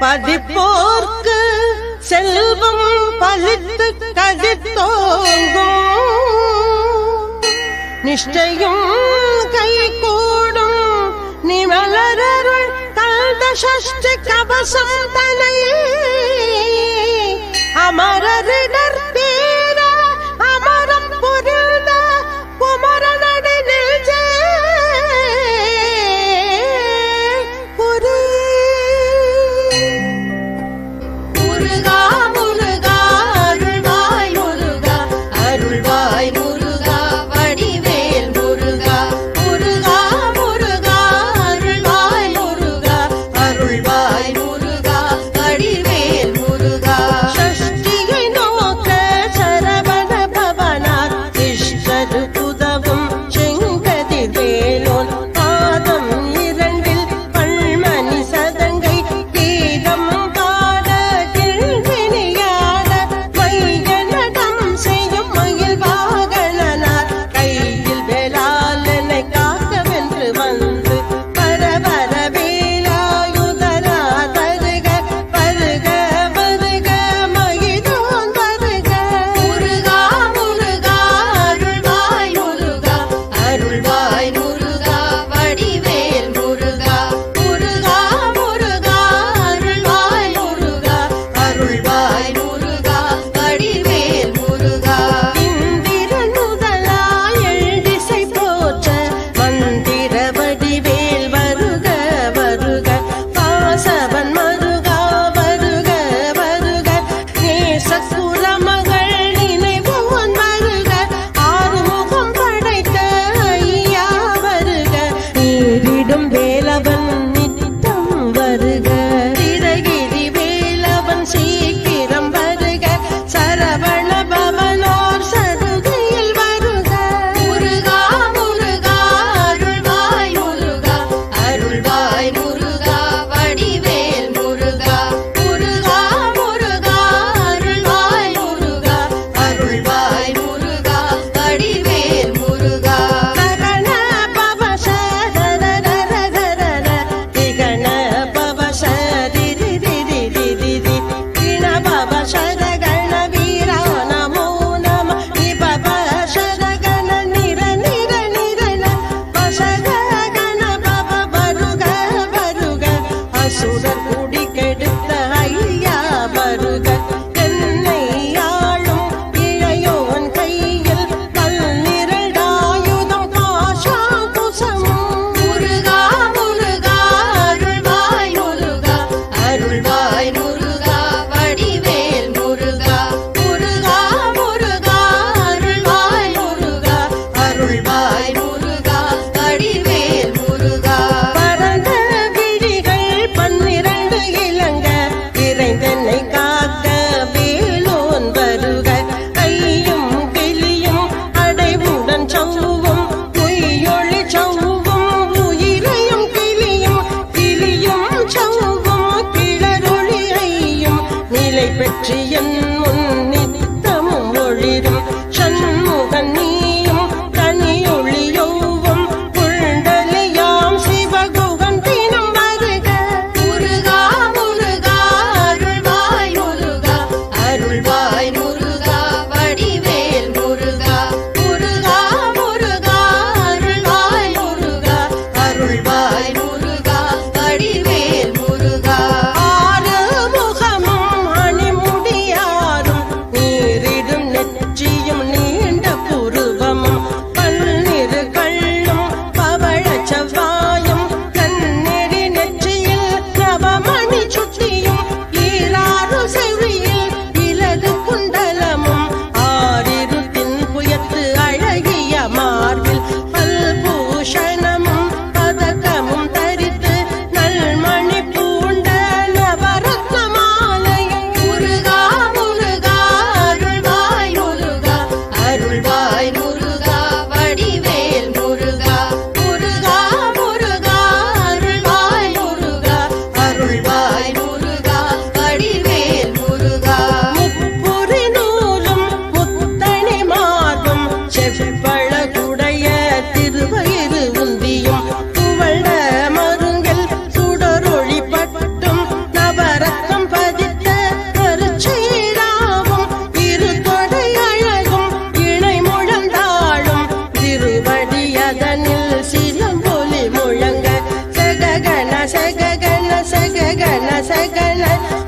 நெஞ்சில் பதிப்போர்க்கு செல்வம் பலித்து கதித்தோங்கும் நிஷ்டையும் கை கூடும் நிமலரருள் கல்த சஷ்டி கவசம் தனை. அமரரிடர் தேர் Yeah.